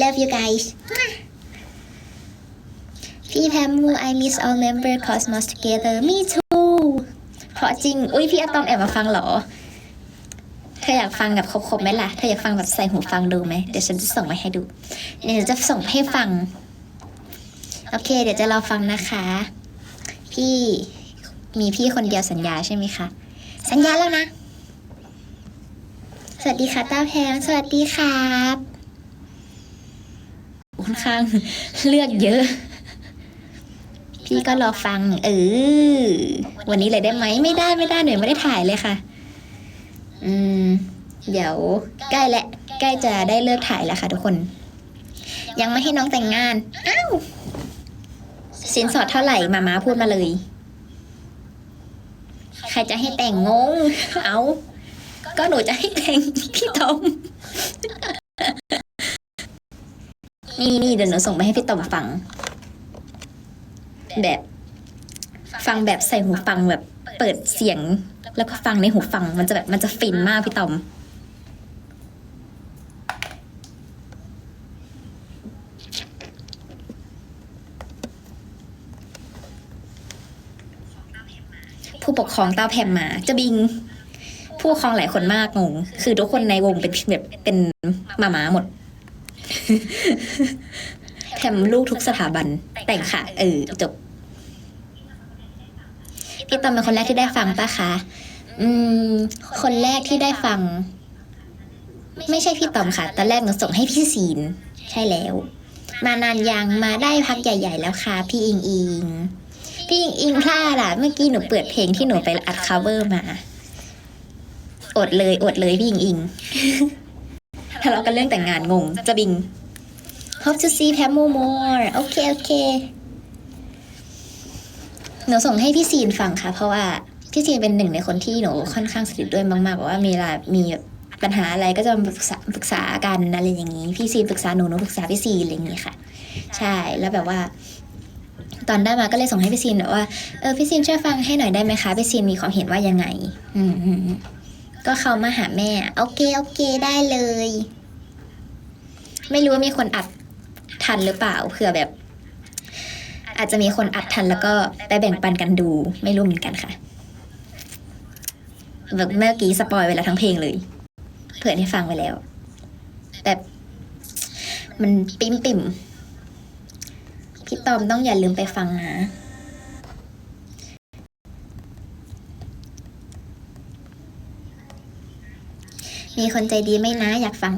love you guys พี่แพมู I miss all member Cosmos together me too เพราะจริง อุ้ยพี่อะตอมแอบมาฟังเหรอ เธออยากฟังแบบครบๆไหมล่ะ เธออยากฟังแบบใส่หูฟังดูไหม เดี๋ยวฉันจะส่งมาให้ดู เดี๋ยวจะส่งให้ฟัง โอเค เดี๋ยวจะรอฟังนะคะ พี่มีพี่คนเดียวสัญญาใช่ไหมคะ สัญญาแล้วนะ สวัสดีค่ะต้าแพงสวัสดีครับ อนข้าง เลือกเยอะ พี่ก็รอฟัง เออ วันนี้เลยได้ไหม ไม่ได้ไม่ได้หนูยไม่ได้ถ่ายเลยค่ะ อืม เดี๋ยวใกล้และใกล้จะได้เลิกถ่ายแล้วค่ะทุกคน ยังไม่ให้น้องแต่งงาน อ้าว สินสอดเท่าไหร่มาม้าพูดมาเลย ใครจะให้แต่งงง เอา ก็หนูจะให้แต่งพี่ตอม นี่นี่เดี๋ยวหนูส่งไปให้พี่ตอมฟัง แบบ ฟังแบบใส่หูฟังแบบ เปิดเสียง แล้วก็ฟังในหูฟังมันจะแบบมันจะฟินมากพี่ตอมผู้ปกครองเต้าแพมมา จะบิง ผู้ปกครองหลายคนมากงง คือทุกคนในวงเป็นแบบเป็นมาม้าหมด แพมลูกทุกสถาบัน แต่งค่ะ เออจบ พี่ตอมเป็นคนแรกที่ได้ฟังปะคะ อืม คนแรกที่ได้ฟัง ไม่ใช่พี่ตอมค่ะ ตอนแรกหนูส่งให้พี่ซีนใช่แล้ว มานานยัง มาได้พักใหญ่ ๆ แล้วค่ะ พี่อิงอิง พี่อิงอิงพลาดอะเมื่อกี้หนูเปิดเพลงที่หนูไปอัด cover มา อดเลย อดเลยพี่อิงอิง ทะเลาะกันเรื่องแต่งงานงง จะบิง hope to see Pam more โอเคโอเคหนูส่งให้พี่ซีนฟังค่ะ เพราะว่าพี่ซีนเป็นหนึ่งในคนที่หนูค่อนข้างสนิทด้วยมากๆบอกว่ามีเวลามีปัญหาอะไรก็จะมาปรึกษาปรึกษากันอะไรอย่างนี้ พี่ซีนปรึกษาหนูหนูปรึกษาพี่ซีนอะไรอย่างนี้ค่ะ ใช่แล้วแบบว่า ตอนได้มาก็เลยส่งให้พี่ซีนแบบว่าเออพี่ซีนช่วยฟังให้หน่อยได้ไหมคะพี่ซีนมีความเห็นว่ายังไง อืมอืมอืม ก็เขามาหาแม่ โอเคโอเคได้เลย ไม่รู้ว่ามีคนอัดทันหรือเปล่าเผื่อแบบ อาจจะมีคนอัดทันแล้วก็ไปแบ่งปันกันดู ไม่รู้เหมือนกันค่ะแบบเมื่อกี้สปอยไปแล้วทั้งเพลงเลย เผื่อให้ฟังไปแล้วแบบมันปิ่มปิ่มพี่ตอมต้องอย่าลืมไปฟังนะ มีคนใจดีไหมนะอยากฟัง